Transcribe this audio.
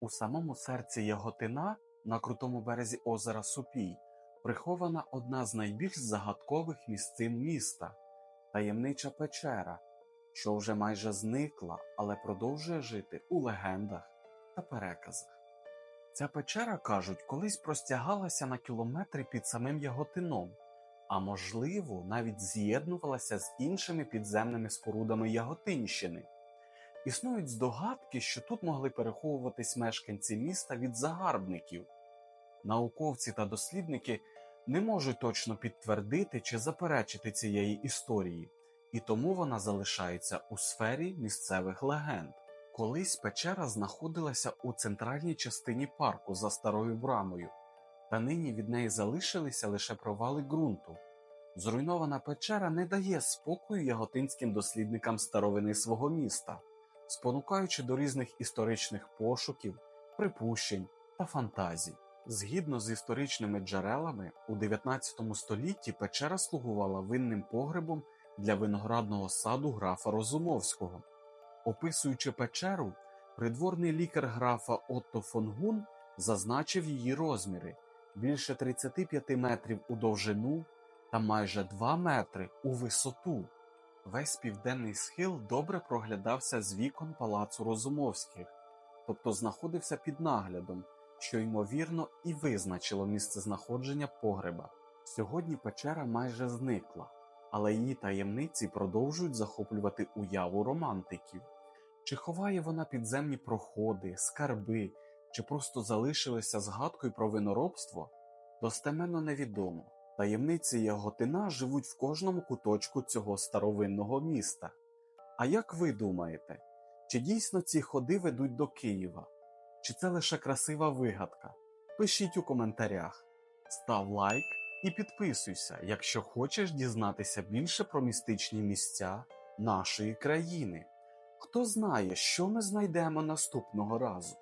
У самому серці Яготина, на крутому березі озера Супій, прихована одна з найбільш загадкових місцин міста таємнича печера, що вже майже зникла, але продовжує жити у легендах та переказах. Ця печера, кажуть, колись простягалася на кілометри під самим Яготином, а можливо, навіть з'єднувалася з іншими підземними спорудами Яготинщини. Існують здогадки, що тут могли переховуватись мешканці міста від загарбників. Науковці та дослідники не можуть точно підтвердити чи заперечити цієї історії, і тому вона залишається у сфері місцевих легенд. Колись печера знаходилася у центральній частині парку за старою брамою, та нині від неї залишилися лише провали ґрунту. Зруйнована печера не дає спокою яготинським дослідникам старовини свого міста, спонукаючи до різних історичних пошуків, припущень та фантазій. Згідно з історичними джерелами, у 19 столітті печера слугувала винним погребом для виноградного саду графа Розумовського. Описуючи печеру, придворний лікар графа Отто фон Гун зазначив її розміри більше 35 метрів у довжину та майже 2 метри у висоту. Весь південний схил добре проглядався з вікон палацу Розумовських, тобто знаходився під наглядом, що ймовірно і визначило місце знаходження погреба. Сьогодні печера майже зникла, але її таємниці продовжують захоплювати уяву романтиків. Чи ховає вона підземні проходи, скарби, чи просто залишилася згадкою про виноробство, достеменно невідомо. Таємниці Яготина живуть в кожному куточку цього старовинного міста. А як ви думаєте, чи дійсно ці ходи ведуть до Києва? Чи це лише красива вигадка? Пишіть у коментарях, став лайк і підписуйся, якщо хочеш дізнатися більше про містичні місця нашої країни. Хто знає, що ми знайдемо наступного разу.